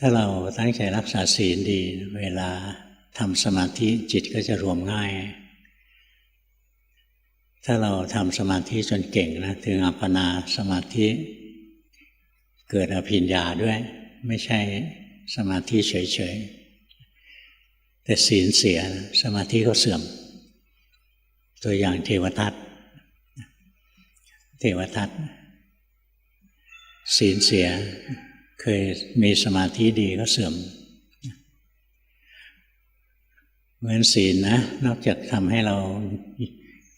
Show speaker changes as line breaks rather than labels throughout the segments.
ถ้าเราตั้งใจรักษาศีลดี เวลาทำสมาธิจิตก็จะรวมง่าย ถ้าเราทำสมาธิจนเก่งนะถึงอัปปนาสมาธิ เกิดอภิญญาด้วย ไม่ใช่สมาธิเฉยๆ แต่ศีลเสียสมาธิก็เสื่อม ตัวอย่างเทวทัตเทวทัตศีลเสีย เคยมีสมาธิดีก็เสื่อมเหมือนศีลนะ นอกจากทำให้เรา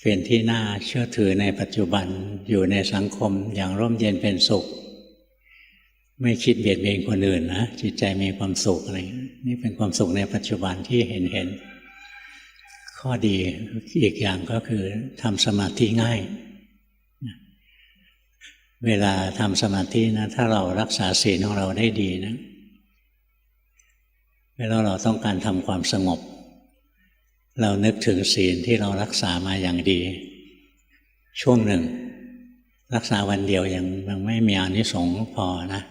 เป็นที่น่าเชื่อถือในปัจจุบันอยู่ในสังคมอย่างร่มเย็นเป็นสุข ไม่คิดเบียดเบียนคนอื่นนะจิตใจมีความสุขอะไรนี่เป็นความสุขในปัจจุบันที่เห็นเห็น ข้อดีอีกอย่างก็คือทำสมาธิง่าย เวลาทำสมาธินะ ถ้าเรารักษาศีลของเราได้ดีนะ เวลาเราต้องการทำความสงบ เรานึกถึงศีลที่เรารักษามาอย่างดี ช่วงหนึ่ง รักษาวันเดียวยังยังไม่มีอนิสงส์พอนะ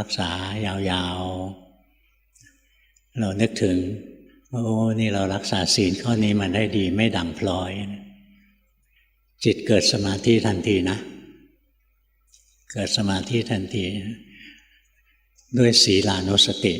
รักษายาวๆ เรานึกถึงโอ้นี่เรารักษาศีลข้อนี้มันได้ดีไม่ดังพลอย จิตเกิดสมาธิทันทีนะ เกิดสมาธิทันที ด้วยศีลานุสติ